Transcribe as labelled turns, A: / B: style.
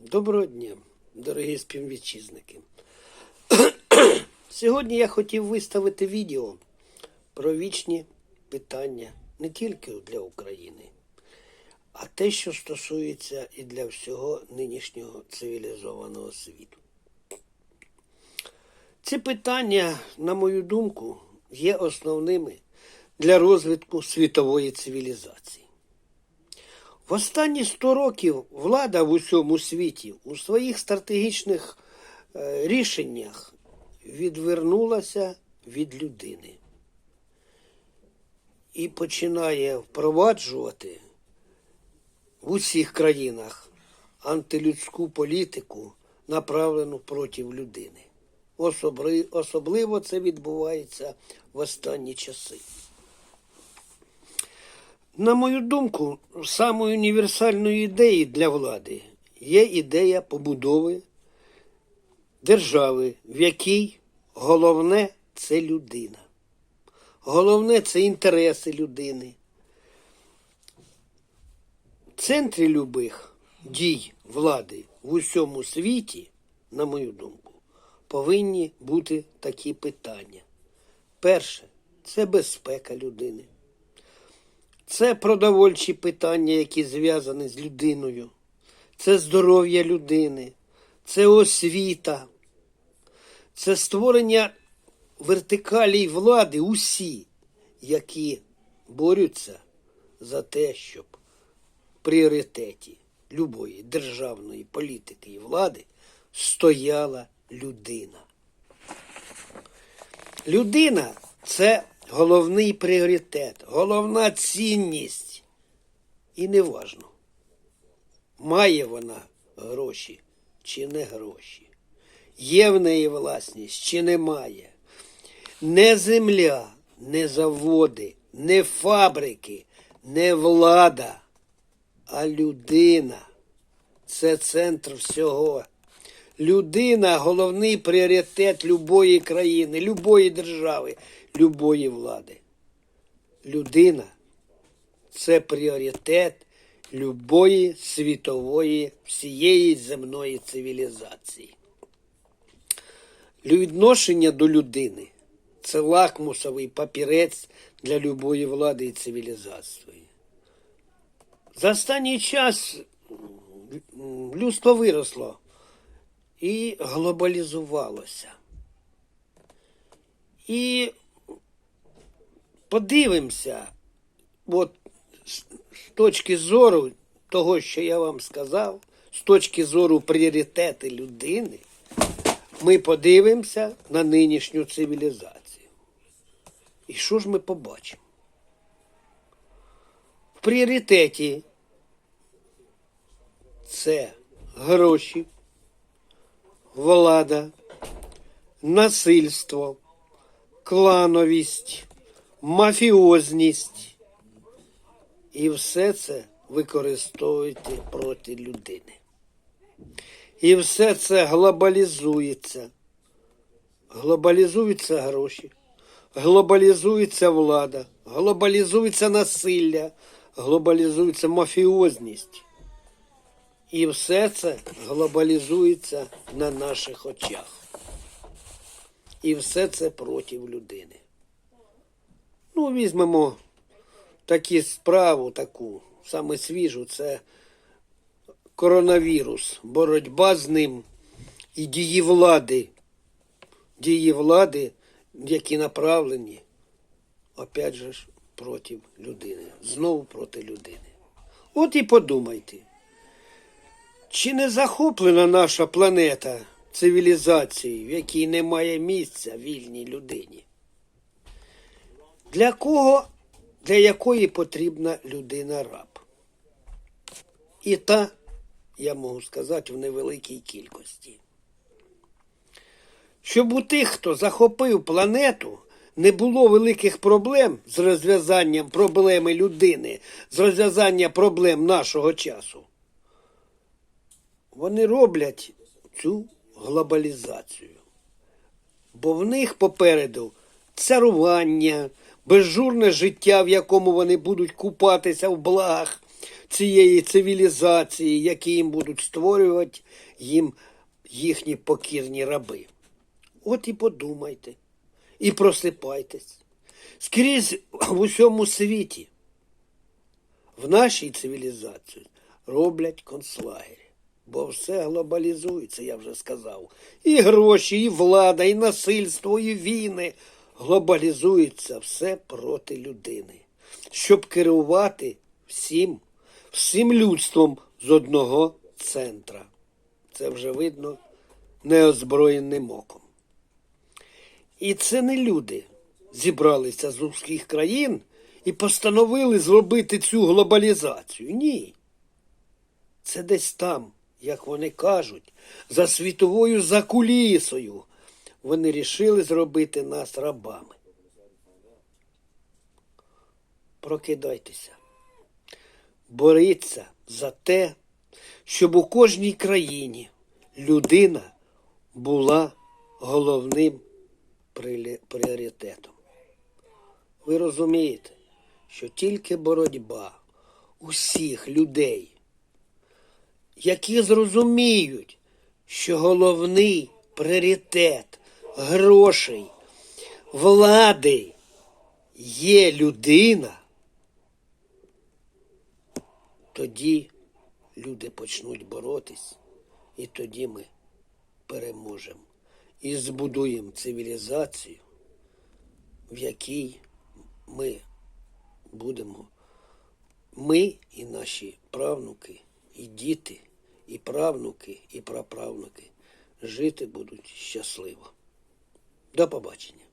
A: Доброго дня, дорогі співвітчизники. Сьогодні я хотів виставити відео про вічні питання не тільки для України, а те, що стосується і для всього нинішнього цивілізованого світу. Ці питання, на мою думку, є основними для розвитку світової цивілізації. В останні 100 років влада в усьому світі у своїх стратегічних е, рішеннях відвернулася від людини і починає впроваджувати в усіх країнах антилюдську політику, направлену проти людини. Особливо це відбувається в останні часи. На мою думку, самою універсальною ідеєю для влади є ідея побудови держави, в якій головне це людина. Головне це інтереси людини. В центрі любих дій влади в усьому світі, на мою думку, повинні бути такі питання. Перше це безпека людини. Це продовольчі питання, які зв'язані з людиною, це здоров'я людини, це освіта, це створення вертикалій влади усі, які борються за те, щоб в пріоритеті любої державної політики і влади стояла людина. Людина це головний пріоритет, головна цінність. І не важно, має вона гроші чи не гроші, є в неї власність чи немає. Не земля, не заводи, не фабрики, не влада, а людина. Це центр всього. Людина головний пріоритет любої країни, любої держави, любої влади. Людина це пріоритет любої світової всієї земної цивілізації. Відношення до людини це лакмусовий папірець для любої влади і цивілізації. За останній час людство виросло і глобалізувалося. І подивимося, от з точки зору того, що я вам сказав, з точки зору пріоритети людини, ми подивимося на нинішню цивілізацію. І що ж ми побачимо? В пріоритеті це гроші, влада, насильство, клановість, мафіозність. І все це використовуєте проти людини. І все це глобалізується. Глобалізуються гроші, глобалізується влада, глобалізується насилля, глобалізується мафіозність. І все це глобалізується на наших очах. І все це проти людини. Ну, візьмемо такі справу, таку, саме свіжу, це коронавірус, боротьба з ним і дії влади. Дії влади, які направлені, опять же проти людини. Знову проти людини. От і подумайте. Чи не захоплена наша планета цивілізацією, в якій немає місця вільній людині? Для кого, для якої потрібна людина раб? І та, я можу сказати, в невеликій кількості. Щоб у тих, хто захопив планету, не було великих проблем з розв'язанням проблеми людини, з розв'язанням проблем нашого часу вони роблять цю глобалізацію. Бо в них попереду царування, безжурне життя, в якому вони будуть купатися в благах цієї цивілізації, які їм будуть створювати їм їхні покірні раби. От і подумайте, і просипайтесь. Скрізь в усьому світі, в нашій цивілізації роблять концлагері. Бо все глобалізується, я вже сказав. І гроші, і влада, і насильство, і війни. Глобалізується все проти людини, щоб керувати всім, всім людством з одного центра. Це вже видно неозброєним оком. І це не люди зібралися з усіх країн і постановили зробити цю глобалізацію. Ні. Це десь там, як вони кажуть, за світовою закулісою. Вони рішили зробити нас рабами. Прокидайтеся. Боріться за те, щоб у кожній країні людина була головним пріоритетом. Ви розумієте, що тільки боротьба усіх людей, які зрозуміють, що головний пріоритет грошей, влади є людина, тоді люди почнуть боротись, і тоді ми переможемо. І збудуємо цивілізацію, в якій ми будемо, ми і наші правнуки, і діти, і правнуки, і праправнуки жити будуть щасливо. До побачення.